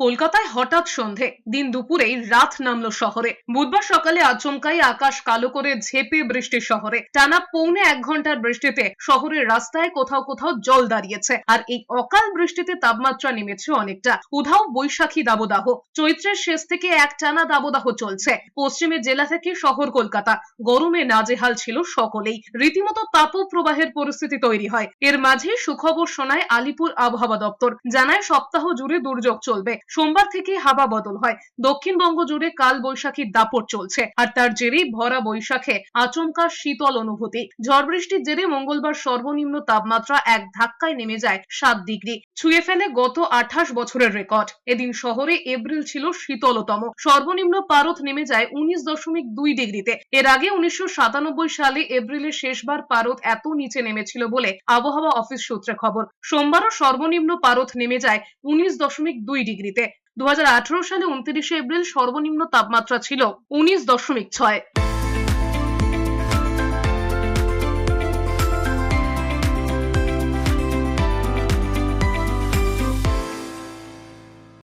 কলকাতায় হঠাৎ সন্ধে। দিন দুপুরেই রাত নামলো শহরে। বুধবার সকালে আচমকাই আকাশ কালো করে ঝেপে বৃষ্টি শহরে। টানা পৌনে এক ঘণ্টার বৃষ্টিতে শহরের রাস্তায় কোথাও কোথাও জল দাঁড়িয়েছে। আর এই অকাল বৃষ্টিতে তাপমাত্রা নেমেছে অনেকটা। উধাও বৈশাখী দাবদাহ। চৈত্রের শেষ থেকে এক টানা দাবদাহ চলছে। পশ্চিমে জেলা থেকে শহর কলকাতা। গরমে নাজেহাল ছিল সকলেই। রীতিমতো তাপ প্রবাহের পরিস্থিতি তৈরি হয়। এর মাঝে সুখবর শোনায় আলিপুর আবহাওয়া দপ্তর। জানায় সপ্তাহ জুড়ে দুর্যোগ চলবে। সোমবার থেকে হাওয়া বদল হয়। দক্ষিণবঙ্গ জুড়ে কাল বৈশাখীর দাপট চলছে, আর তার জেরেই ভরা বৈশাখে আচমকা শীতল অনুভূতি। ঝড় বৃষ্টির জেরে মঙ্গলবার সর্বনিম্ন তাপমাত্রা এক ধাক্কায় নেমে যায় সাত ডিগ্রি। ছুঁয়ে ফেলে গত আঠাশ বছরের রেকর্ড। এদিন শহরে এপ্রিল ছিল শীতলতম। সর্বনিম্ন পারদ নেমে যায় উনিশ দশমিক দুই ডিগ্রিতে। এর আগে উনিশশো সাতানব্বই সালে এপ্রিলে শেষবার পারদ এত নিচে নেমেছিল বলে আবহাওয়া অফিস সূত্রে খবর। সোমবারও সর্বনিম্ন পারদ নেমে যায় উনিশ দশমিক দুই ডিগ্রিতে। দু হাজার আঠারো সালে উনত্রিশে এপ্রিল সর্বনিম্ন তাপমাত্রা ছিল উনিশ দশমিক ছয়।